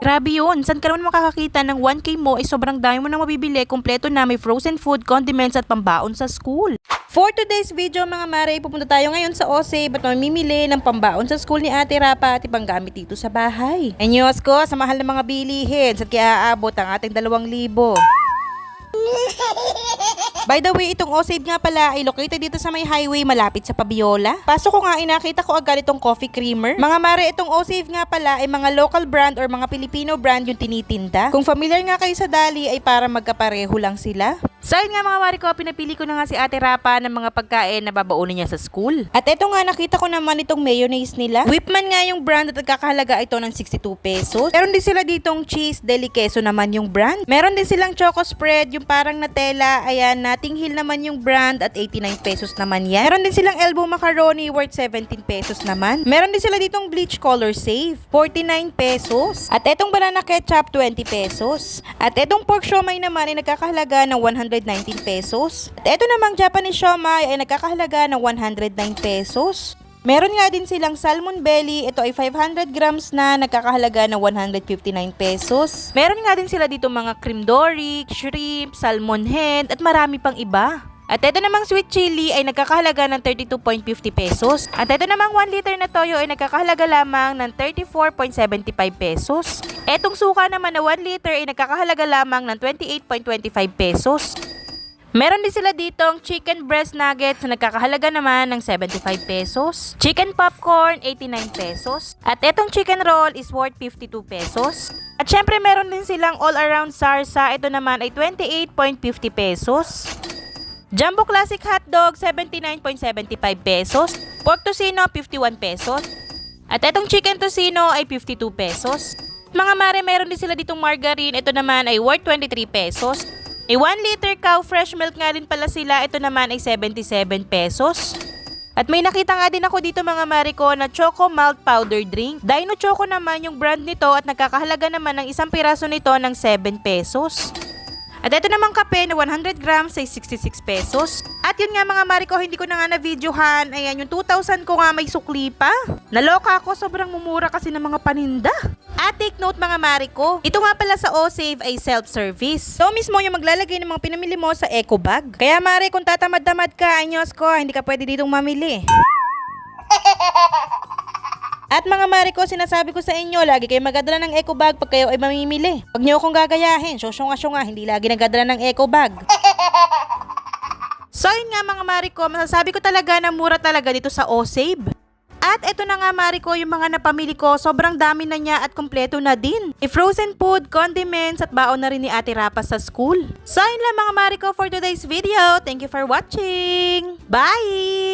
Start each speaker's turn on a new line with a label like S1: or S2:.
S1: Grabe yun. Saan ka naman makakakita ng 1K mo ay sobrang dami mo na mabibili. Kompleto na may frozen food, condiments at pambaon sa school. For today's video mga mare, pupunta tayo ngayon sa Osave at mamimili ng pambaon sa school ni Ate Rapa at ipanggamit dito sa bahay. Enyos ko, sa mahal ng mga bilihin, sa kaya aabot ang ating 2,000. By the way, itong Osave nga pala ay located dito sa may highway malapit sa Pabiola. Pasok ko nga, inakita ko agad itong coffee creamer. Mga mare, itong Osave nga pala ay mga local brand or mga Filipino brand yung tinitinda. Kung familiar nga kayo sa Dali ay para magkapareho lang sila. So yun nga mga mare ko, pinapili ko na nga si Ate Rapa ng mga pagkain na babaunin niya sa school. At eto nga, nakita ko naman itong mayonnaise nila. Whipman nga yung brand at nagkakahalaga ito ng 62 pesos. Meron din sila ditong cheese deli queso naman yung brand. Meron din silang choco spread, yung parang Nutella. Ayan, Nating Hill naman yung brand at 89 pesos naman yan. Meron din silang elbow macaroni worth 17 pesos naman. Meron din sila ditong bleach color save, 49 pesos. At etong banana ketchup, 20 pesos. At etong pork siomay naman ay nagkakahalaga ng 119 pesos. At eto namang Japanese siomay ay nagkakahalaga ng 109 pesos. Meron nga din silang salmon belly. Ito ay 500 grams na nagkakahalaga ng 159 pesos. Meron nga din sila dito mga cream dory, shrimp, salmon head at marami pang iba. At ito namang sweet chili ay nagkakahalaga ng 32.50 pesos. At ito namang 1 liter na toyo ay nagkakahalaga lamang ng 34.75 pesos. Etong suka naman na 1 liter ay nagkakahalaga lamang ng 28.25 pesos. Meron din sila ditong chicken breast nuggets na nagkakahalaga naman ng 75 pesos. Chicken popcorn, 89 pesos. At etong chicken roll is worth 52 pesos. At syempre meron din silang all-around sarsa. Ito naman ay 28.50 pesos. Jumbo Classic Hotdog, 79.75 pesos. Pork Tocino, 51 pesos. At etong chicken tocino ay 52 pesos. Mga mare, meron din sila ditong margarine. Ito naman ay worth 23 pesos. May 1 liter cow fresh milk nga din pala sila. Ito naman ay 77 pesos. At may nakita nga din ako dito mga mariko na Choco Malt Powder Drink. Dino Choco naman yung brand nito at nagkakahalaga naman ng isang piraso nito ng 7 pesos. At ito namang kape na 100 grams ay 66 pesos. At yun nga mga mariko, hindi ko na nga na-videohan. Ayan, yung 2,000 ko nga may sukli pa. Naloka ako, sobrang mumura kasi ng mga paninda. At take note mga mariko, ito nga pala sa OSave ay self-service. So mismo yung maglalagay ng mga pinamili mo sa eco bag. Kaya mare, kung tatamad-tamad ka, anyos ko, hindi ka pwede ditong mamili. At mga mare ko, sinasabi ko sa inyo, lagi kayo magadala ng eco bag pag kayo ay mamimili. Huwag niyo akong gagayahin, syosyo-nga hindi lagi nagadala ng eco bag. So yun nga mga mare ko, masasabi ko talaga na mura talaga dito sa OSave. At eto na nga mare ko, yung mga napamili ko, sobrang dami na niya at kompleto na din. E frozen food, condiments at baon na rin ni Ate Rapa sa school. So yun lang mga mare ko for today's video. Thank you for watching. Bye!